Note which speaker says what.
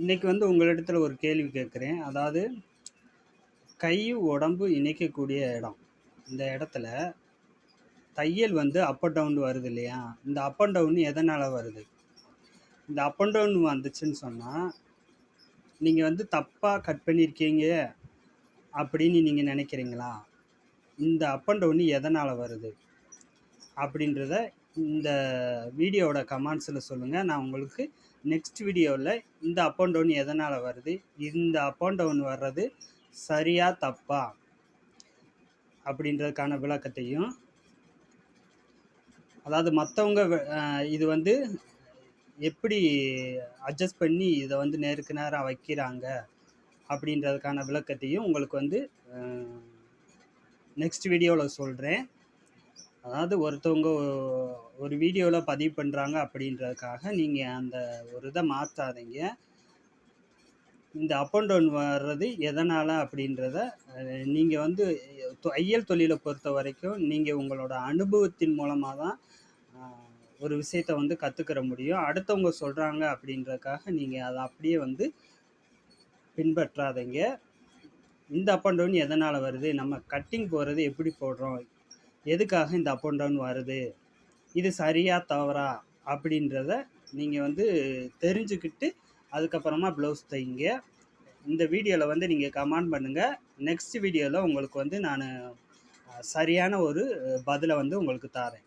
Speaker 1: இன்னைக்கு வந்து உங்களிடத்துல ஒரு கேள்வி கேட்குறேன். அதாவது கை உடம்பு இணைக்கக்கூடிய இடம். இந்த இடத்துல தையல் வந்து அப் அண்ட் டவுன் வருது இல்லையா? இந்த அப் அண்ட் டவுன் எதனால் வருது? இந்த அப் அண்ட் டவுன் வந்துச்சுன்னு சொன்னால் நீங்கள் வந்து தப்பாக கட் பண்ணியிருக்கீங்க அப்படின்னு நீங்கள் நினைக்கிறீங்களா? இந்த அப் அண்ட் டவுன் எதனால் வருது? அப்படின்றத இந்த வீடியோவோட கமெண்ட்ஸில் சொல்லுங்கள் நான் உங்களுக்கு நெக்ஸ்ட் வீடியோவில் இந்த அப் அண்ட் டவுன் எதனால் வருது இந்த அப் அண்ட் டவுன் வர்றது சரியா தப்பா அப்படின்றதுக்கான விளக்கத்தையும் அதாவது மற்றவங்க இது வந்து எப்படி அட்ஜஸ்ட் பண்ணி இதை வந்து நேருக்கு நேராக வைக்கிறாங்க அப்படின்றதுக்கான விளக்கத்தையும் உங்களுக்கு வந்து நெக்ஸ்ட் வீடியோவில் சொல்கிறேன் அதாவது ஒருத்தவங்க ஒரு வீடியோவில் பதிவு பண்ணுறாங்க அப்படின்றதுக்காக நீங்கள் அந்த ஒரு இதை மாற்றாதீங்க இந்த அப் அண்ட் டவுன் வர்றது எதனால் அப்படின்றத நீங்கள் வந்து ஐயல் தொழிலை பொறுத்த வரைக்கும் நீங்கள் உங்களோட அனுபவத்தின் மூலமாக தான் ஒரு விஷயத்தை வந்து கற்றுக்கிற முடியும். அடுத்தவங்க சொல்கிறாங்க அப்படின்றதுக்காக நீங்கள் அதை அப்படியே வந்து பின்பற்றாதீங்க. இந்த அப் அண்ட் டவுன் எதனால் வருது? நம்ம கட்டிங் போகிறது எப்படி போடுறோம்? எதுக்காக இந்த அப் அண்ட் டவுன் வருது? இது சரியா தவறா? அப்படின்றத நீங்கள் வந்து தெரிஞ்சுக்கிட்டு அதுக்கப்புறமா ப்ளவுஸ் தைங்க. இந்த வீடியோவில் வந்து நீங்கள் கமெண்ட் பண்ணுங்கள் நெக்ஸ்ட் வீடியோவில் உங்களுக்கு வந்து நான் சரியான ஒரு பதிலை வந்து உங்களுக்கு தாரேன்